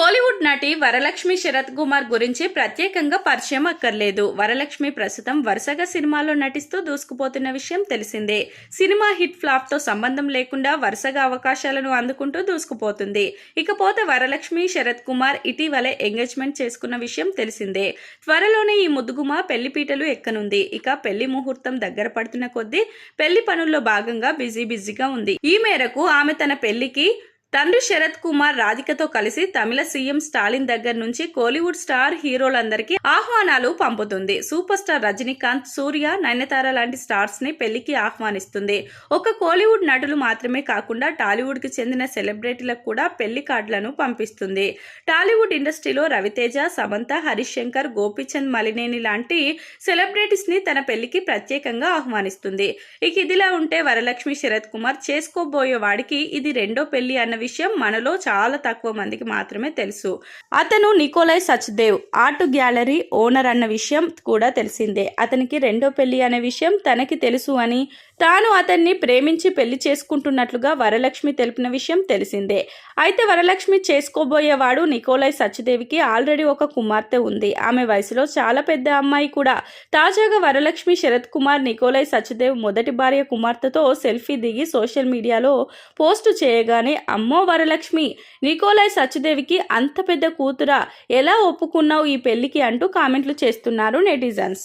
కోలీవుడ్ నటి వరలక్ష్మి శరత్ కుమార్ గురించి ప్రత్యేకంగా పరిచయం అక్కర్లేదు. వరలక్ష్మి ప్రస్తుతం వరుసగా సినిమాల్లో నటిస్తూ దూసుకుపోతున్న విషయం తెలిసిందే. సినిమా హిట్ ఫ్లాప్తో సంబంధం లేకుండా వరుసగా అవకాశాలను అందుకుంటూ దూసుకుపోతుంది. ఇకపోతే వరలక్ష్మి శరత్ కుమార్ ఇటీవలే ఎంగేజ్మెంట్ చేసుకున్న విషయం తెలిసిందే. త్వరలోనే ఈ ముద్దుగుమ పెళ్ళిపీటలు ఎక్కనుంది. ఇక పెళ్ళి ముహూర్తం దగ్గర పడుతున్న కొద్దీ పెళ్ళి పనుల్లో భాగంగా బిజీ బిజీగా ఉంది. ఈ మేరకు ఆమె తన పెళ్ళికి తండ్రి శరత్ కుమార్ రాధికతో కలిసి తమిళ సీఎం స్టాలిన్ దగ్గర నుంచి కోలీవుడ్ స్టార్ హీరోలందరికీ ఆహ్వానాలు పంపుతుంది. సూపర్ స్టార్ రజనీకాంత్ సూర్య నయనతార లాంటి స్టార్స్ని పెళ్ళికి ఆహ్వానిస్తుంది. ఒక కోలీవుడ్ నటులు మాత్రమే కాకుండా టాలీవుడ్కి చెందిన సెలబ్రిటీలకు కూడా పెళ్ళి కార్డులను పంపిస్తుంది. టాలీవుడ్ ఇండస్ట్రీలో రవితేజ సమంత హరీష్ శంకర్ గోపీచంద్ మలినేని లాంటి సెలబ్రిటీస్ని తన పెళ్ళికి ప్రత్యేకంగా ఆహ్వానిస్తుంది. ఇక ఇదిలా ఉంటే వరలక్ష్మి శరత్ కుమార్ చేసుకోబోయే వాడికి ఇది రెండో పెళ్ళి అన్న విషయం మనలో చాలా తక్కువ మందికి మాత్రమే తెలుసు. అతను Nikolai Sachdev art gallery owner అన్న విషయం కూడా తెలిసిందే. అతనికి రెండో పెళ్ళి అనే విషయం తనకి తెలుసు అని తాను అతన్ని ప్రేమించి పెళ్ళి చేసుకుంటున్నట్లుగా వరలక్ష్మి తెలిపిన విషయం తెలిసిందే. అయితే వరలక్ష్మి చేసుకోబోయేవాడు నికోలై సచ్దేవికి ఆల్రెడీ ఒక కుమార్తె ఉంది. ఆమె వయసులో చాలా పెద్ద అమ్మాయి కూడా. తాజాగా వరలక్ష్మి శరత్ కుమార్ నికోలై సచ్దేవ్ మొదటి భార్య కుమార్తెతో సెల్ఫీ దిగి సోషల్ మీడియాలో పోస్టు చేయగానే అమ్మ వరలక్ష్మి! నికోలై సత్యదేవికి అంత పెద్ద కూతురా ఎలా ఒప్పుకున్నావు ఈ పెళ్ళికి అంటూ కామెంట్లు చేస్తున్నారు నెటిజన్స్.